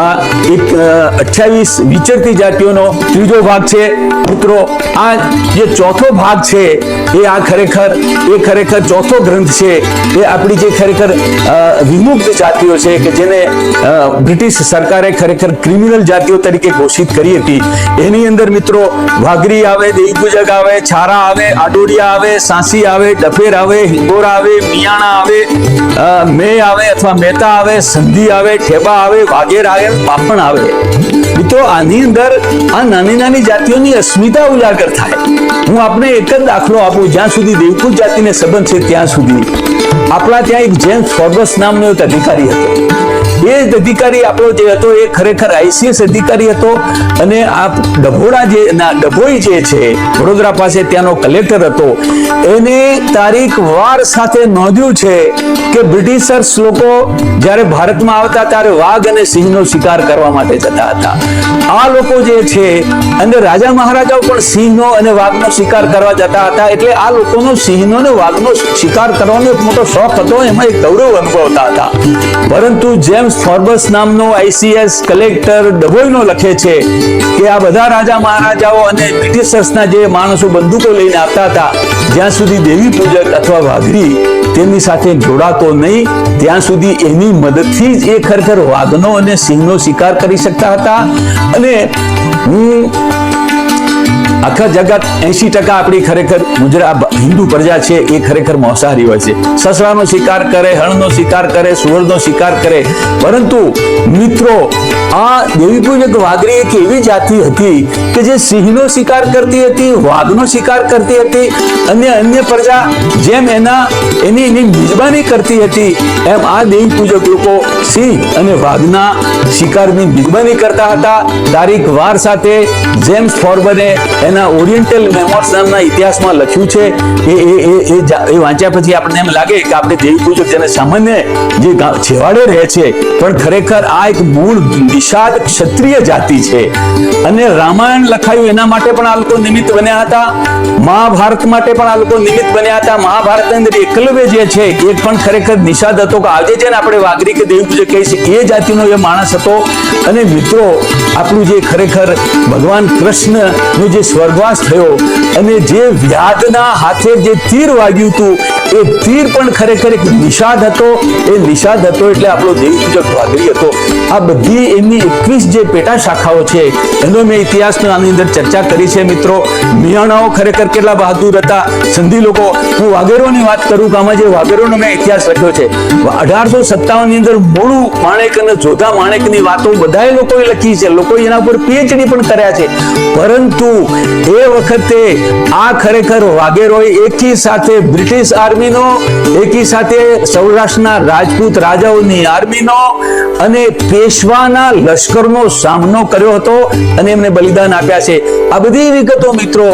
આ એક અઠ્યાવીસ વિચરતી જાતિઓનો ત્રીજો ભાગ છે. મિત્રો, આ જે ચોથો ભાગ છે, એ આ ખરેખર, એ ખરેખર ચોથો ગ્રંથ છે. એ આપણી જે ખરેખર વિમુક્ત જાતિઓ છે કે જેને બ્રિટિશ સરકારે ખરેખર ક્રિમિનલ જાતિઓ તરીકે ઘોષિત કરી હતી. એની અંદર મિત્રો, વાઘરી આવે, દેવપૂજક આવે, છારા આવે આડોડિયા આવે, સાંસી આવે, ડફેર આવે, હિંગોરા આવે, મિયાણા આવે મે આવે અથવા મહેતા આવે, સંધિ આવે, ઠેબા આવે, વાઘેર આવે પાપણ આવે. મિત્રો આની અંદર આ નાની નાની જાતિઓની અસ્મિતા ઉજાગર થાય. હું આપને એક જ દાખલો આપું, જ્યાં સુધી દેવકુળ જાતિને સંબંધ છે ત્યાં સુધી. આપણા ત્યાં એક જેમ્સ ફોર્બસ નામનો એક અધિકારી હતો. એ જ અધિકારી આપણો જે હતો એ ખરેખર આઈસીએસ અધિકારી હતો અને આ ડભોડા જે ડભોઈ જે છે, વડોદરા પાસે ત્યાંનો કલેક્ટર હતો, એને તારીખ વાર સાથે નોંધ્યું છે કે બ્રિટિશર્સ લોકો જ્યારે ભારતમાં આવતા ત્યારે વાઘ અને સિંહનો શિકાર કરવા માટે જતા હતા. આ લોકો જે છે, અને રાજા મહારાજાઓ પણ સિંહનો અને વાઘનો શિકાર કરવા જતા હતા, એટલે આ લોકોનો સિંહનો અને વાઘનો શિકાર કરવાનો એક મોટો શોખ હતો, એમાં એક ગૌરવ અનુભવતા હતા. પરંતુ જેમ્સ ફોર્બસ નામનો આઈસીએસ કલેક્ટર ડભોઈનો લખે છે કે આ બધા રાજા મહારાજાઓ અને બ્રિટિશર્સના જે માણસો બંદૂકો લઈને આવતા હતા, જ્યાં સુધી દેવી પૂજક અથવા વાઘરી તેમની સાથે જોડાતો નહીં, ત્યાં સુધી એની મદદથી જ એ ખરેખર વાઘનો અને સિંહનો શિકાર કરી શકતા હતા. અને હું આખા જગત એસી ટકા આપણી ખરેખર ગુજરાત હિન્દુ પ્રજા છે, એ ખરેખર માંસાહારી હોય છે. સસરાનો શિકાર કરે હણનો શિકાર કરે સુવરનો શિકાર કરે. પરંતુ મિત્રો, આ દેવી પૂજક વાઘરી એક એવી જાતિ હતી કે જે સિંહનો શિકાર કરતી હતી, વાઘનો શિકાર કરતી હતી અને અન્ય પ્રજા જેમ એના, એની એની મિજબાની કરતી હતી, એમ આ દેવી પૂજક લોકો સિંહ અને વાઘના શિકારની મિજબાની કરતા હતા. તારીખ વાર સાથે જેમ્સ ફોર્બને એના ઓરિએન્ટલ મેમોર્સ નામના ઇતિહાસમાં લખ્યું છે. એ એ એ એ વાંચ્યા પછી આપણને એમ લાગે કે આપણે દેવી પૂજક જેને સામાન્ય જે છેવાડે રહે છે, પણ ખરેખર આ એક મૂળ નિષાદ ક્ષત્રિય જાતિ છે. અને રામાયણ લખાયું એના માટે પણ આ લોકો નિમિત્ત બન્યા હતા. મહાભારત માટે પણ આ લોકો નિમિત્ત બન્યા હતા. મહાભારતની અંદર એકલવ્ય જે છે, એ પણ ખરેખર નિષાદ હતો કે આજે છે ને આપણે વાઘરી કે દેવી પૂજક કહીએ છીએ, એ જાતિનો એ માણસ હતો. અને મિત્રો, આપણું જે ખરેખર ભગવાન કૃષ્ણનું જે સ્વર્ગવાસ થયો. અને જે વ્યાધના હાથે જે તીર વાગ્યું હતું એ તીર પણ ખરેખર એક નિષાદ હતો. એ નિષાદ હતો એટલે આપણો દેવી પૂજક વાઘરી હતો. આ બધી એમની એકવીસ જે પેટા શાખાઓ છે, એનો મેં ઇતિહાસમાં આની અંદર ચર્ચા કરી છે મિત્રો. મિયાણાઓ ખરેખર કેટલા બહાદુર હતા. સંધિ લોકો, હું વાઘેરોની વાત કરું કે આમાં જે વાઘેરોનો મેં ઇતિહાસ લખ્યો છે. અઢારસો સત્તાવનની અંદર મોડું માણેક અને જોધા માણેકની વાતો બધાએ લોકોએ લખી છે. લોકો એના ઉપર પીએચડી પણ કર્યા છે. પરંતુ એ વખતે આ ખરેખર વાઘેરોએ એકી સાથે બ્રિટિશ આર્મીનો, એકી સાથે સૌરાષ્ટ્રના રાજપૂત રાજાઓની આર્મીનો અને પેશવાના લશ્કરનો સામનો કર્યો હતો અને એમને બલિદાન આપ્યા છે. આ બધી વિગતો મિત્રો